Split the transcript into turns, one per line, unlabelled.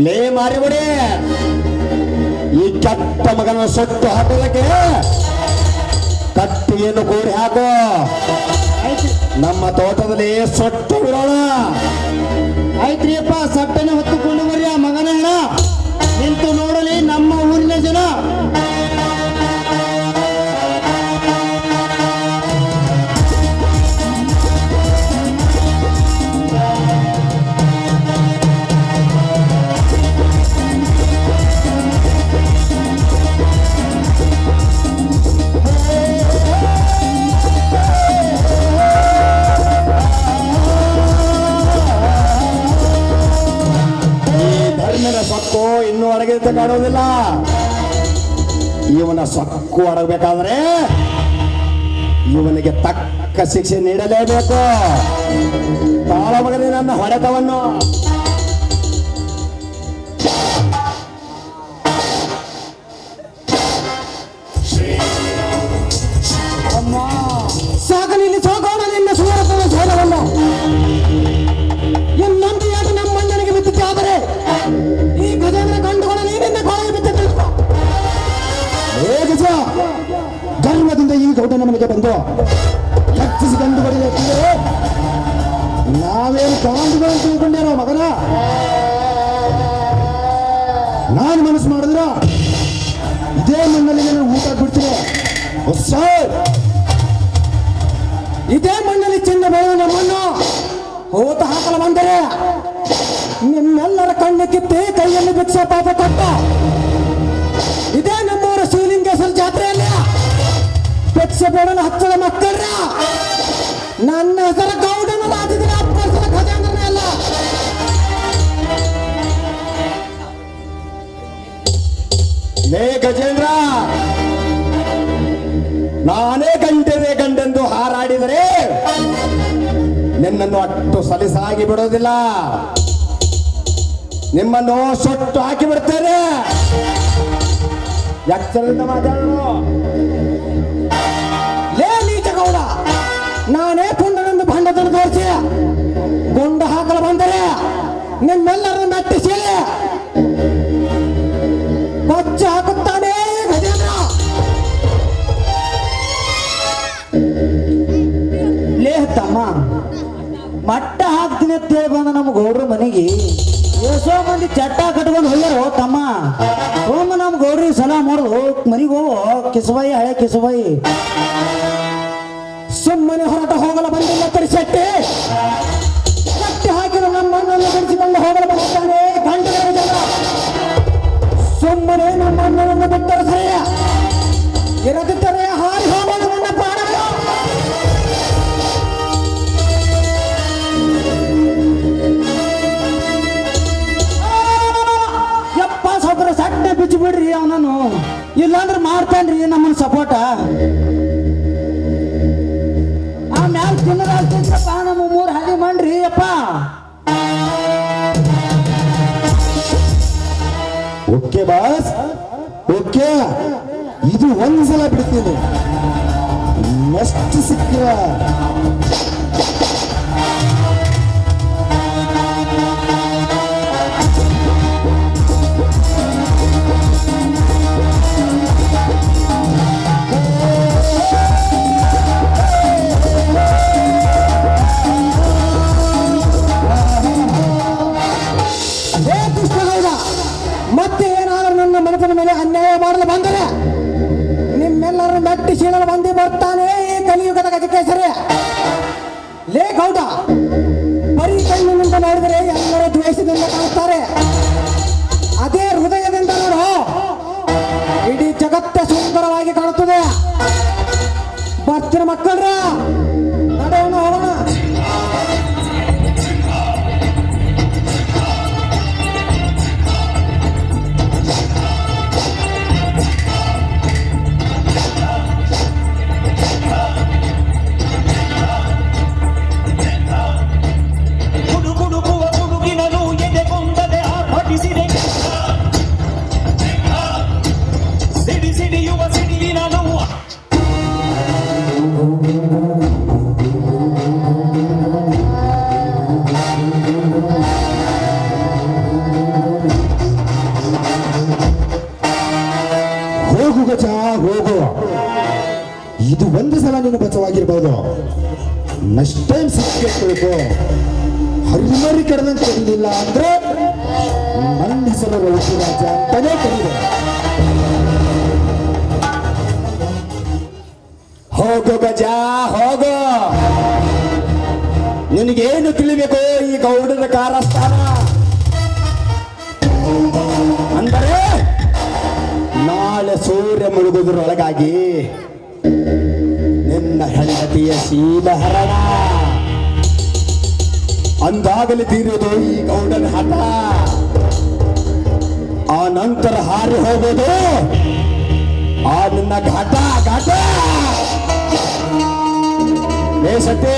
ಲೇ ಮಾರಿಬಿಡಿ ಈ ಕೆಟ್ಟ ಮಗನ ಸೊಟ್ಟು ಹಾಕೋದಕ್ಕೆ ಕಟ್ಟಿಗೆಯನ್ನು ಕೂಡಿ ಹಾಕೋ. ನಮ್ಮ ತೋಟದಲ್ಲಿ ಸೊಟ್ಟು ಬಿಡೋಣ
ಐತ್ರಿಯಪ್ಪ ಸಟ್ಟನೆ
ಇನ್ನೂ ಕಾಡೋದಿಲ್ಲ ಇವನ ಸೊಕ್ಕು ಅಡಗಬೇಕಾದ್ರೆ ಇವನಿಗೆ ತಕ್ಕ ಶಿಕ್ಷೆ ನೀಡಲೇಬೇಕು. ತಾಳ ಮಗನೇ ನನ್ನ ಹೊಡೆತವನ್ನು. ಗೌಡ ನಮಗೆ ಬಂದು ಹೆಚ್ಚಿಸಿ ಕಂಡು ಬರಬೇಕಿದೆ ನಾವೇನು ಕಾಂಡುಗಳು ತಿಳ್ಕೊಂಡೇನೋ ಮಗನ? ನಾನು ಮನಸ್ಸು ಮಾಡಿದ್ರ ಇದೇ ಮಣ್ಣಲ್ಲಿ ನಾನು ಊಟ ಬಿಡ್ತೀನಿ.
ಇದೇ ಮಣ್ಣಲ್ಲಿ ಚಿನ್ನ ಬೆಳೆದ ನಮ್ಮನ್ನು ಹೋತ ಹಾಕಲು ಬಂದರೆ. ನಿಮ್ಮೆಲ್ಲರ ಕಣ್ಣು ಕಿತ್ತಿ ಕೈಯಲ್ಲಿ ಭಿಕ್ಷೆ ಪಾಪ ಕೊಟ್ಟ ಇದೇ ನಮ್ಮೂರ ಶಿವಲಿಂಗೇಶ್ವರ ಜಾತ್ರೆಯಲ್ಲಿ ನನ್ನ ಹೆಸರು ಗೌಡನ ರಾಜದಿನ ಅಪ್ಪಸರ ಖಜಾಂದ್ರನೇ ಅಲ್ಲ?
ಲೇ ಗಜೇಂದ್ರ, ನಾನೇ ಗಂಟೆದೆ ಗಂಡೆಂದು ಹಾರಾಡಿದರೆ ನಿನ್ನನ್ನು ಅಟ್ಟು ಸಲೀಸಾಗಿ ಬಿಡೋದಿಲ್ಲ. ನಿಮ್ಮನ್ನು ಸೊಟ್ಟು ಹಾಕಿ ಬಿಡ್ತೇನೆ ಎಚ್ಚರದಿಂದ ಮಾತಾಡೋಣ
ಭಂಡತನ ತೋರಿಸಿ. ಗುಂಡು ಹಾಕಲು ಬಂದರೆ ನಿಮ್ಮೆಲ್ಲರನ್ನು ಮೆಟ್ಟಿಸಿ ಕೊಚ್ಚ ಹಾಕುತ್ತಾನೆ
ಲೇಹತ್ತಮ್ಮ ತಮ್ಮ, ಮಟ್ಟ ಹಾಕ್ತೀನಿ ಅಂತ ಹೇಳಿ ಬಂದ ನಮ್ಮ ಗೌಡ್ರ ಮನೆಗೆ ಎಷ್ಟೋ ಮಂದಿ ಚಟ್ಟ ಕಟ್ಕೊಂಡು ಹೋಗ್ಯಾರ ತಮ್ಮ. ಹೋಮ ನಮ್ಮ ಗೌಡ್ರಿ ಸಲ ಮಾಡೋದು, ಮನೆಗೆ ಹೋಗೋ ಕಿಸಬಾಯಿ ಹಳೆ ಕಿಸಬಾಯಿ
ಸುಮ್ಮನೆ ಹೊರಟ ಹೋಗಲು ಬಂದಿಲ್ಲ ತರಿಸಟ್ಟೆ ಕಟ್ಟಿ ಹಾಕಿದ ನಮ್ಮಣ್ಣನ್ನು ಬಿಡಿಸಿಕೊಂಡು ಹೋಗಲು ಬಂದಿದ್ದಾನೆ ಗಂಟೆಗಳ ಜನ. ಸುಮ್ಮನೆ ನಮ್ಮಣ್ಣನನ್ನು ಬಿಟ್ಟರು ಸರಿಯ ಇರದಿದ್ದರೆ ಹಾರಿ ಹೋಗಲು ನನ್ನ ಪ್ರಾಣ
ಯಪ್ಪ ಸೌಕರ್ಯ, ಸಟ್ಟೆ ಬಿಚ್ಚಿ ಬಿಡ್ರಿ ಅವನನ್ನು. ಇಲ್ಲಾಂದ್ರೆ ಮಾಡ್ತಾನ್ರಿ ನಮ್ಮನ್ನು ಸಪೋರ್ಟ ತಿನ್ನದಾಗ್ತಿದ್ರಪ್ಪ ನಮ್ಮ ಮೂರು ಹಳ್ಳಿ ಮಾಡ್ರಿ, ಅಪ್ಪ.
Okay boss, okay. ಇದು ಒಂದು ಸಲ ಬಿಡ್ತೀನಿ. ನೆಕ್ಸ್ಟ್ ಸಿಕ್ಕ
ನಿಮ್ಮೆಲ್ಲರ ಮಂದಿ ಬಂದಿ ಬರ್ತಾನೆ ಈ ಕಲಿಯುಗದ ಗಜಕೇಸರಿ ಲೇ ಗೌಡ, ಬರೀ ಕಣ್ಣಿನಿಂದ ನೋಡಿದರೆ ಎಲ್ಲರೂ ದ್ವೇಷದಿಂದ ಕಾಣುತ್ತಾರೆ ಅದೇ ಹೃದಯದಿಂದ ನೋಡು. ಇಡೀ ಜಗತ್ತೇ ಸುಂದರವಾಗಿ ಕಾಣುತ್ತದೆ. ಬರ್ತೀರ ಮಕ್ಕಳ್ರ
ಆಗಿರ್ಬೋದು ನೆಕ್ಸ್ಟ್ ಟೈಮ್ ಸಿಕ್ಕಿರ್ಬೇಕು ಹರಿಮರಿ ಕಡ್ದಂಗೆ ಕರೀಲಿಲ್ಲ ಅಂದ್ರೆ ನನ್ನ ಹೆಸರು ರಘುರಾಜ ಅಂತಾನೆ ಕರೀದೆ ಹೋಗೋ ಗಜ, ಹೋಗೋ. ನಿನಗೇನು ತಿಳಿಬೇಕು ಈ ಗೌಡನ ಕಾರಸ್ಥಾನ? ಅಂದರೆ ನಾಳೆ ಸೂರ್ಯ ಮುಳುಗುವುದರೊಳಗಾಗಿ ನಿನ್ನ ಹೆಂಡತಿಯ ಶೀಲಹರಣ ಅಂದಾಗಲೇ ತೀರುವುದು ಈ ಗೌಡನ ಹಠ. ಆ ನಂತರ ಹಾರಿ ಹೋಗೋದು. ಆ ನಿನ್ನ ಘಾಟ ಘಾಟ. ಬೇಸತ್ತೆ